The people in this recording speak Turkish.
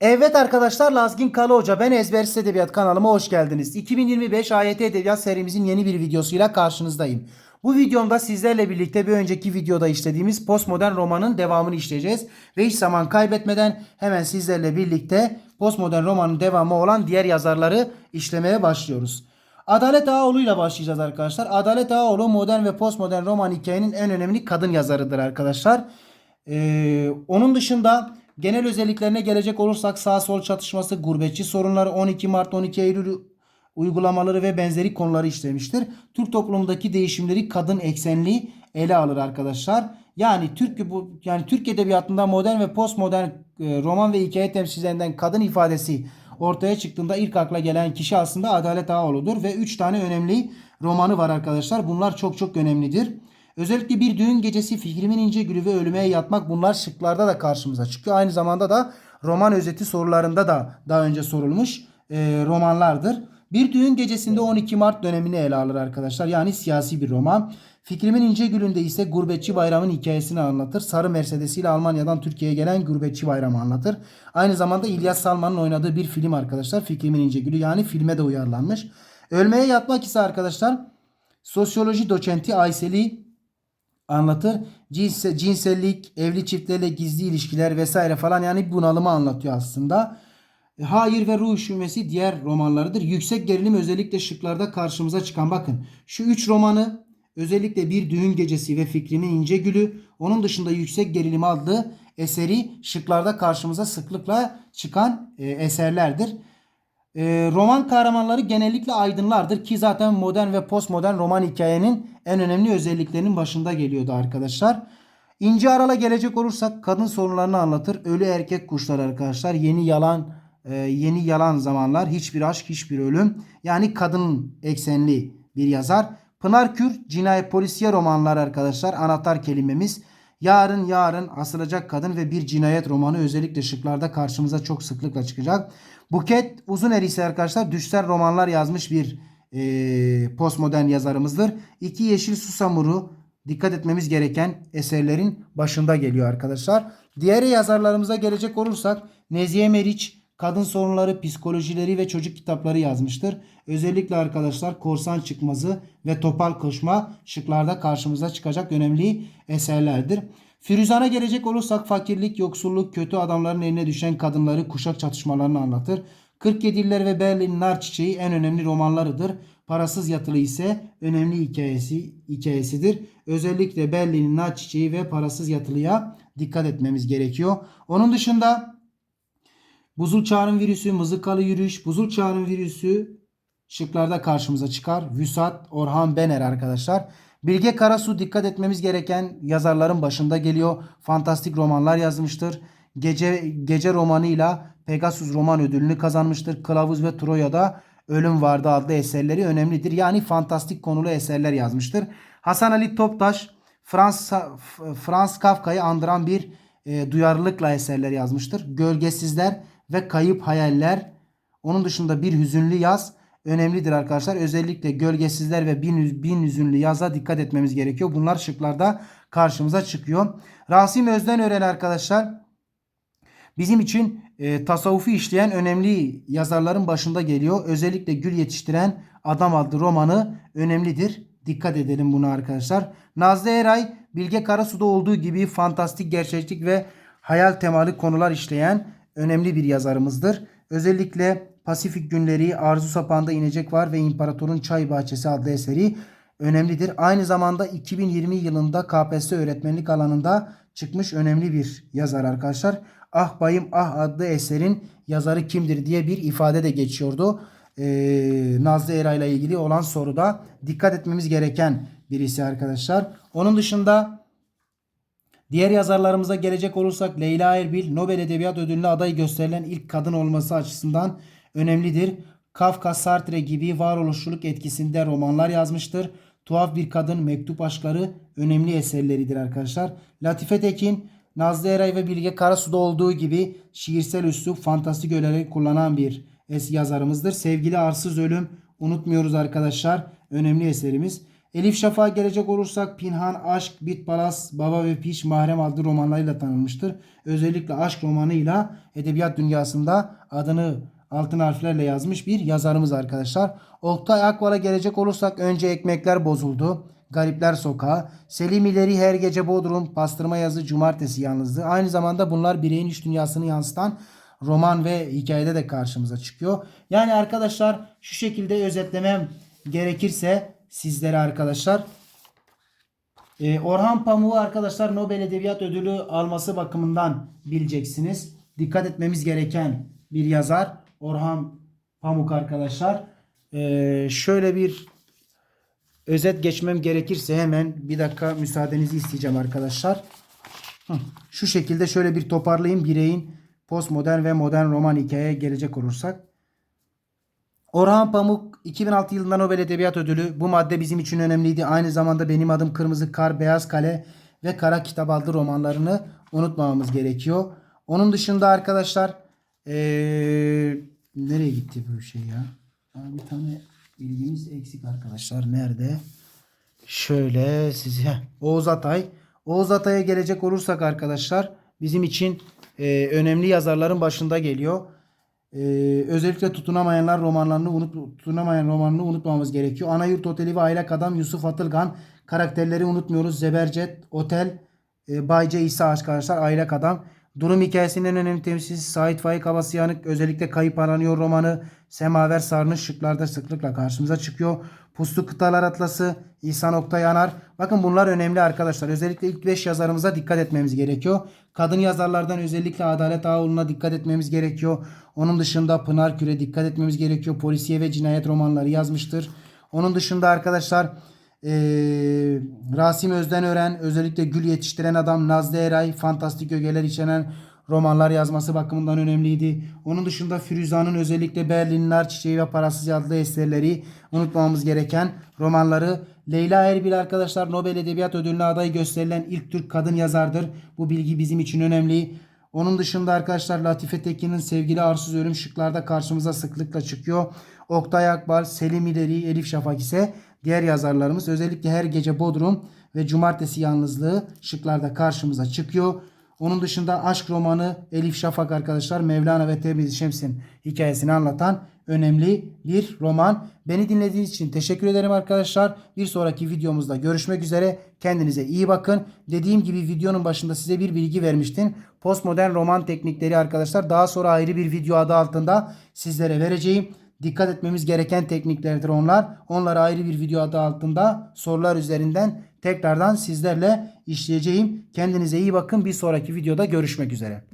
Evet arkadaşlar Lazgin Kalı Hoca ben Ezbersiz Edebiyat kanalıma hoş geldiniz. 2025 AYT Edebiyat serimizin yeni bir videosuyla karşınızdayım. Bu videomda sizlerle birlikte bir önceki videoda işlediğimiz postmodern romanın devamını işleyeceğiz. Ve hiç zaman kaybetmeden hemen sizlerle birlikte postmodern romanın devamı olan diğer yazarları işlemeye başlıyoruz. Adalet Ağaoğlu ile başlayacağız arkadaşlar. Adalet Ağaoğlu modern ve postmodern roman hikayenin en önemli kadın yazarıdır arkadaşlar. Ee, onun dışında genel özelliklerine gelecek olursak sağ sol çatışması, gurbetçi sorunları, 12 Mart 12 Eylül uygulamaları ve benzeri konuları işlemiştir. Türk toplumundaki değişimleri kadın eksenli ele alır arkadaşlar. Yani Türk yani Türk edebiyatında modern ve postmodern e, roman ve hikaye temsilcilerinden kadın ifadesi ortaya çıktığında ilk akla gelen kişi aslında Adalet Ağaoğlu'dur ve 3 tane önemli romanı var arkadaşlar. Bunlar çok çok önemlidir. Özellikle bir düğün gecesi fikrimin ince gülü ve ölüme yatmak bunlar şıklarda da karşımıza çıkıyor. Aynı zamanda da roman özeti sorularında da daha önce sorulmuş e, romanlardır. Bir düğün gecesinde 12 Mart dönemini ele alır arkadaşlar. Yani siyasi bir roman. Fikrimin ince gülünde ise gurbetçi bayramın hikayesini anlatır. Sarı Mercedes ile Almanya'dan Türkiye'ye gelen gurbetçi bayramı anlatır. Aynı zamanda İlyas Salman'ın oynadığı bir film arkadaşlar. Fikrimin ince gülü yani filme de uyarlanmış. Ölmeye yatmak ise arkadaşlar sosyoloji doçenti Ayseli anlatır. Cinse, cinsellik, evli çiftlerle gizli ilişkiler vesaire falan yani bunalımı anlatıyor aslında. E, Hayır ve Ruh Üşümesi diğer romanlarıdır. Yüksek gerilim özellikle şıklarda karşımıza çıkan bakın. Şu üç romanı özellikle Bir Düğün Gecesi ve Fikrimin İnce Gülü onun dışında Yüksek Gerilim adlı eseri şıklarda karşımıza sıklıkla çıkan e, eserlerdir. E, roman kahramanları genellikle aydınlardır ki zaten modern ve postmodern roman hikayenin en önemli özelliklerinin başında geliyordu arkadaşlar. İnce Aral'a gelecek olursak kadın sorunlarını anlatır. Ölü erkek kuşlar arkadaşlar. Yeni yalan e, yeni yalan zamanlar. Hiçbir aşk, hiçbir ölüm. Yani kadın eksenli bir yazar. Pınar Kür cinayet polisiye romanlar arkadaşlar. Anahtar kelimemiz. Yarın yarın asılacak kadın ve bir cinayet romanı özellikle şıklarda karşımıza çok sıklıkla çıkacak. Buket Uzuner ise arkadaşlar düşler romanlar yazmış bir e, postmodern yazarımızdır. İki Yeşil Susamuru dikkat etmemiz gereken eserlerin başında geliyor arkadaşlar. Diğer yazarlarımıza gelecek olursak Nezihe Meriç kadın sorunları, psikolojileri ve çocuk kitapları yazmıştır. Özellikle arkadaşlar Korsan Çıkmazı ve Topal Koşma şıklarda karşımıza çıkacak önemli eserlerdir. Firuzan'a gelecek olursak fakirlik, yoksulluk, kötü adamların eline düşen kadınları, kuşak çatışmalarını anlatır. 47 İller ve Berlin Nar Çiçeği en önemli romanlarıdır. Parasız Yatılı ise önemli hikayesi hikayesidir. Özellikle Berlin'in Nar Çiçeği ve Parasız Yatılı'ya dikkat etmemiz gerekiyor. Onun dışında Buzul Çağrı'nın virüsü, Mızıkalı Yürüyüş, Buzul Çağrı'nın virüsü şıklarda karşımıza çıkar. Vüsat, Orhan Bener arkadaşlar. Bilge Karasu dikkat etmemiz gereken yazarların başında geliyor. Fantastik romanlar yazmıştır. Gece Gece romanıyla Pegasus roman ödülünü kazanmıştır. Kılavuz ve Troya'da Ölüm Vardı adlı eserleri önemlidir. Yani fantastik konulu eserler yazmıştır. Hasan Ali Toptaş Frans Frans Kafka'yı andıran bir e, duyarlılıkla eserler yazmıştır. Gölgesizler ve Kayıp Hayaller. Onun dışında bir hüzünlü yaz önemlidir arkadaşlar. Özellikle gölgesizler ve bin, bin hüzünlü yaza dikkat etmemiz gerekiyor. Bunlar şıklarda karşımıza çıkıyor. Rasim Özdenören arkadaşlar bizim için e, tasavvufu işleyen önemli yazarların başında geliyor. Özellikle Gül Yetiştiren Adam adlı romanı önemlidir. Dikkat edelim buna arkadaşlar. Nazlı Eray Bilge Karasu'da olduğu gibi fantastik gerçeklik ve hayal temalı konular işleyen önemli bir yazarımızdır. Özellikle Pasifik Günleri, Arzu Sapağı'nda inecek var ve İmparatorun Çay Bahçesi adlı eseri önemlidir. Aynı zamanda 2020 yılında KPSS öğretmenlik alanında çıkmış önemli bir yazar arkadaşlar. Ah Bayım Ah adlı eserin yazarı kimdir diye bir ifade de geçiyordu. Ee, Nazlı Era ile ilgili olan soruda dikkat etmemiz gereken birisi arkadaşlar. Onun dışında Diğer yazarlarımıza gelecek olursak Leyla Erbil Nobel Edebiyat Ödülü'ne aday gösterilen ilk kadın olması açısından önemlidir. Kafka, Sartre gibi varoluşçuluk etkisinde romanlar yazmıştır. Tuhaf Bir Kadın, Mektup Aşkları önemli eserleridir arkadaşlar. Latife Tekin, Nazlı Eray ve Bilge Karasu'da olduğu gibi şiirsel üslup, fantastik öğeleri kullanan bir yazarımızdır. Sevgili Arsız Ölüm, unutmuyoruz arkadaşlar. Önemli eserimiz. Elif Şafak'a gelecek olursak Pinhan, Aşk, Bit Palas, Baba ve Piş, Mahrem adlı romanlarıyla tanınmıştır. Özellikle aşk romanıyla edebiyat dünyasında adını altın harflerle yazmış bir yazarımız arkadaşlar. Oktay Akbal'a gelecek olursak önce Ekmekler Bozuldu. Garipler Sokağı, Selim İleri Her Gece Bodrum, Pastırma Yazı, Cumartesi Yalnızlığı. Aynı zamanda bunlar bireyin iç dünyasını yansıtan roman ve hikayede de karşımıza çıkıyor. Yani arkadaşlar şu şekilde özetlemem gerekirse sizlere arkadaşlar ee, Orhan Pamuk'u arkadaşlar Nobel Edebiyat Ödülü alması bakımından bileceksiniz. Dikkat etmemiz gereken bir yazar Orhan Pamuk arkadaşlar. Ee, şöyle bir özet geçmem gerekirse hemen bir dakika müsaadenizi isteyeceğim arkadaşlar. Şu şekilde şöyle bir toparlayayım bireyin postmodern ve modern roman hikayeye gelecek olursak. Orhan Pamuk 2006 yılında Nobel Edebiyat Ödülü. Bu madde bizim için önemliydi. Aynı zamanda Benim Adım Kırmızı Kar, Beyaz Kale ve Kara Kitap adlı romanlarını unutmamamız gerekiyor. Onun dışında arkadaşlar ee, nereye gitti bu şey ya? Bir tane bilgimiz eksik arkadaşlar. Nerede? Şöyle size Oğuz Atay. Oğuz Atay'a gelecek olursak arkadaşlar bizim için e, önemli yazarların başında geliyor. E, özellikle tutunamayanlar romanlarını unut tutunamayan romanını unutmamamız gerekiyor. Anayurt Oteli ve Aylak Adam Yusuf Atılgan karakterleri unutmuyoruz. Zebercet Otel e, Bayce İsa arkadaşlar Aylak Adam. Durum hikayesinin en önemli temsilcisi Sait Faik Havasıyanık özellikle Kayıp Aranıyor romanı Semaver Sarnıç şıklarda sıklıkla karşımıza çıkıyor. Puslu Kıtalar Atlası İhsan Oktay Yanar. Bakın bunlar önemli arkadaşlar. Özellikle ilk 5 yazarımıza dikkat etmemiz gerekiyor. Kadın yazarlardan özellikle Adalet Ağoğlu'na dikkat etmemiz gerekiyor. Onun dışında Pınar Küre dikkat etmemiz gerekiyor. Polisiye ve cinayet romanları yazmıştır. Onun dışında arkadaşlar ee, Rasim Özdenören özellikle Gül Yetiştiren Adam Nazlı Eray fantastik ögeler içeren romanlar yazması bakımından önemliydi. Onun dışında Firuza'nın özellikle Berlin Nar Çiçeği ve Parasız adlı eserleri unutmamamız gereken romanları. Leyla Erbil arkadaşlar Nobel Edebiyat Ödülü'ne aday gösterilen ilk Türk kadın yazardır. Bu bilgi bizim için önemli. Onun dışında arkadaşlar Latife Tekin'in sevgili arsız ölüm şıklarda karşımıza sıklıkla çıkıyor. Oktay Akbal, Selim İleri, Elif Şafak ise diğer yazarlarımız. Özellikle her gece Bodrum ve Cumartesi Yalnızlığı şıklarda karşımıza çıkıyor. Onun dışında aşk romanı Elif Şafak arkadaşlar Mevlana ve Temiz Şems'in hikayesini anlatan önemli bir roman. Beni dinlediğiniz için teşekkür ederim arkadaşlar. Bir sonraki videomuzda görüşmek üzere. Kendinize iyi bakın. Dediğim gibi videonun başında size bir bilgi vermiştim. Postmodern roman teknikleri arkadaşlar daha sonra ayrı bir video adı altında sizlere vereceğim. Dikkat etmemiz gereken tekniklerdir onlar. Onları ayrı bir video adı altında sorular üzerinden tekrardan sizlerle işleyeceğim. Kendinize iyi bakın. Bir sonraki videoda görüşmek üzere.